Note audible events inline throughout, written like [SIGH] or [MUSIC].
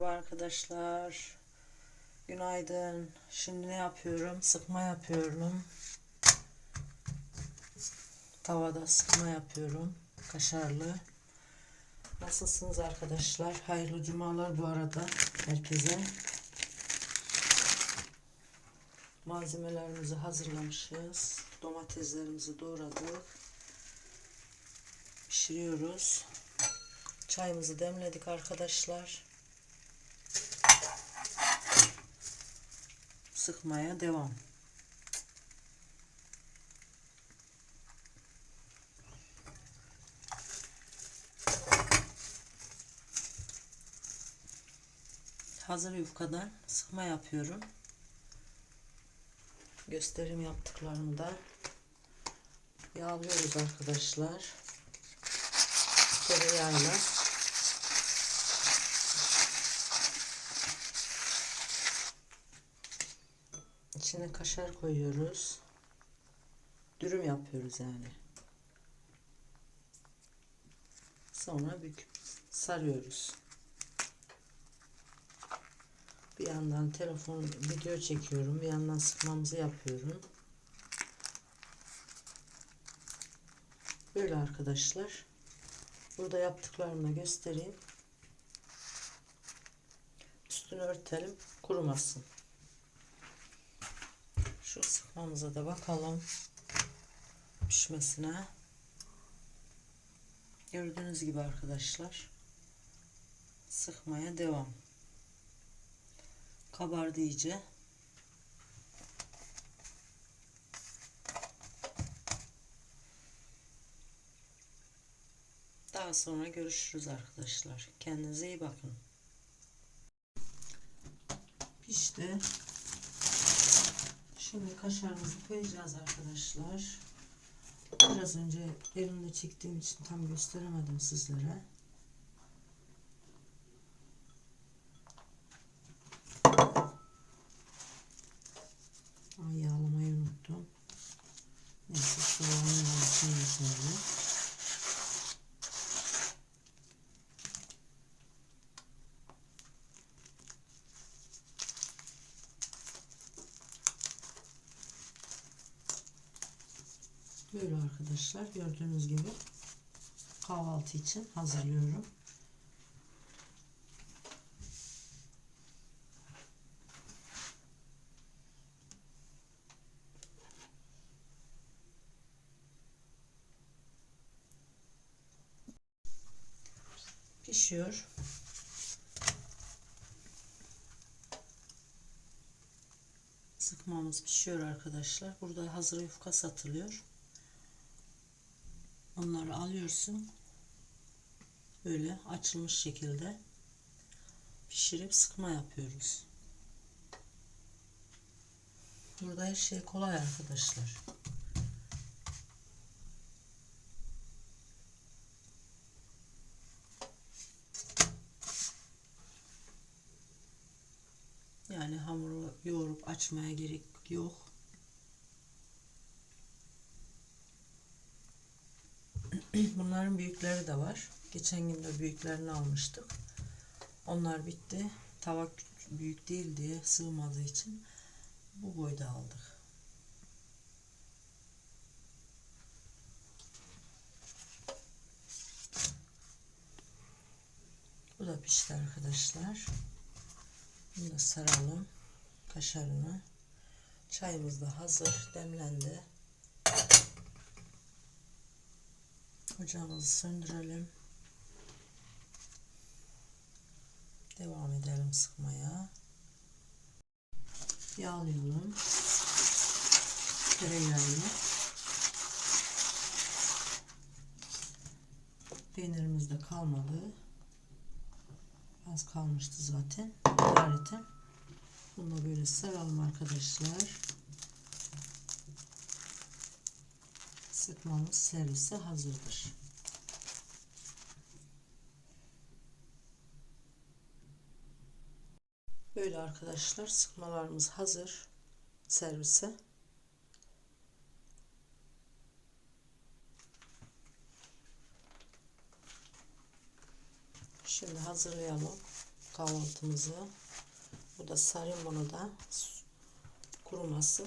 Arkadaşlar. Günaydın. Şimdi ne yapıyorum? Sıkma yapıyorum. Tavada sıkma yapıyorum. Kaşarlı. Nasılsınız arkadaşlar? Hayırlı cumalar bu arada herkese. Malzemelerimizi hazırlamışız. Domateslerimizi doğradık. Pişiriyoruz. Çayımızı demledik arkadaşlar. Sıkmaya devam. Hazır yufkadan sıkma yapıyorum. Gösterim yaptıklarımı da yağlıyoruz arkadaşlar. Tereyağıyla. İçine kaşar koyuyoruz. Dürüm yapıyoruz yani. Sonra büküp sarıyoruz. Bir yandan telefon video çekiyorum. Bir yandan sıkmamızı yapıyorum. Böyle arkadaşlar. Burada yaptıklarımı da göstereyim. Üstünü örtelim. Kurumasın. Şu sıkmamıza da bakalım. Pişmesine. Gördüğünüz gibi arkadaşlar. Sıkmaya devam. Kabardı iyice. Daha sonra görüşürüz arkadaşlar. Kendinize iyi bakın. Pişti. Şimdi kaşarımızı koyacağız arkadaşlar. Biraz önce elimde çektiğim için tam gösteremedim sizlere. Böyle arkadaşlar gördüğünüz gibi kahvaltı için hazırlıyorum. Pişiyor. Sıkmamız pişiyor arkadaşlar. Burada hazır yufka satılıyor. Onları alıyorsun. Böyle açılmış şekilde pişirip sıkma yapıyoruz. Burada her şey kolay arkadaşlar. Yani hamuru yoğurup açmaya gerek yok. [CLEARS THROAT] Bunların büyükleri de var. Geçen gün de büyüklerini almıştık. Onlar bitti. Tava büyük değil diye sığmadığı için bu boyda aldık. Bu da pişti arkadaşlar. Bunu da saralım. Kaşarını. Çayımız da hazır. Demlendi. Ocağımızı söndürelim. Devam edelim sıkmaya. Yağlayalım. Tereyağıyla. Peynirimiz de kalmadı. Az kalmıştı zaten. İdareten. Bunu böyle saralım arkadaşlar. Sıkmamız servise hazırdır. Böyle arkadaşlar sıkmalarımız hazır servise. Şimdi hazırlayalım. kahvaltımızı. Bu da sarayım bunu da kuruması.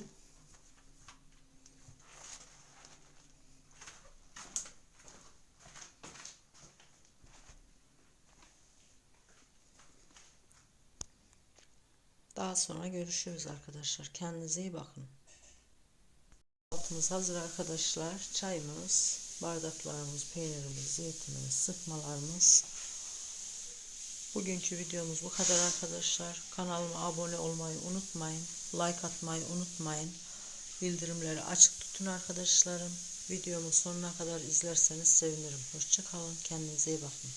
Daha sonra görüşürüz arkadaşlar. Kendinize iyi bakın. Kahvaltımız hazır arkadaşlar. Çayımız, bardaklarımız, peynirimiz, zeytinimiz, sıkmalarımız. Bugünkü videomuz bu kadar arkadaşlar. Kanalıma abone olmayı unutmayın. Like atmayı unutmayın. Bildirimleri açık tutun arkadaşlarım. Videomu sonuna kadar izlerseniz sevinirim. Hoşçakalın. Kendinize iyi bakın.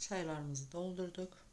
Çaylarımızı doldurduk.